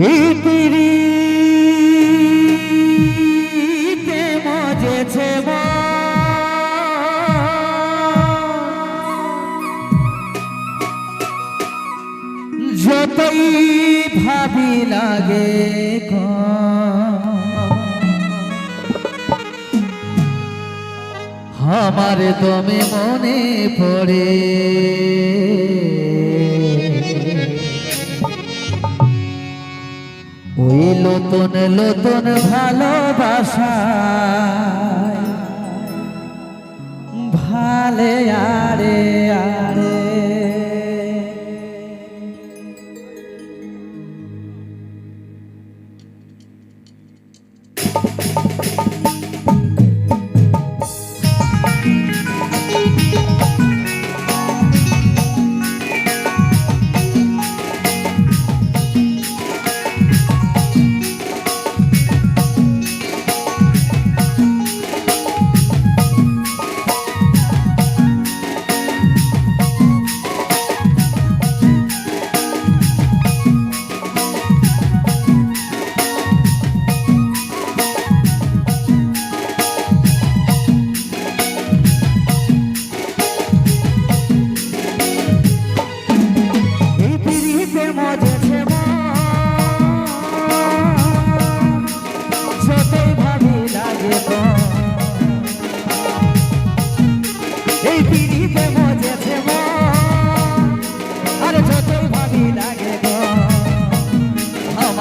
এই পিড়িতে মজেছে যতই ভাবি লাগে আমার তুমি মনে পড়ে নতুন নতুন ভালোবাসা।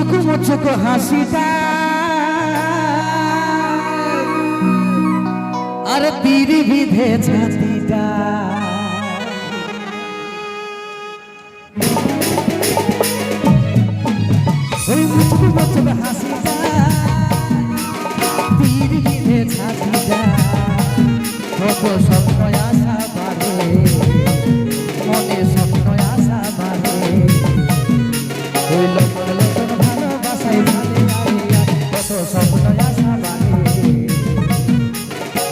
মুচুকু মুচুকু হাসিটা। আর তীর বিধে ছাতিটা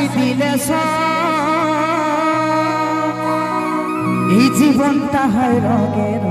ভাষাই দিলে এই জীবন তাহার রঙের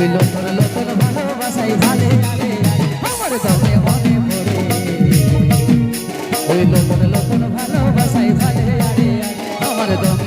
ওই লোতর লোতর ভালোবাসাই ভালে। ভালে আমার তবে মনে পড়ে। ওই লোতর লোতর ভালোবাসাই ভালে। আমার তবে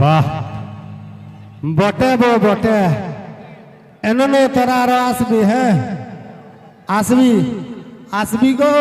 বাহ। বটে বো বটে। এনে তোরা আরও আসবি হ্যাঁ? আসবি আসবি গো।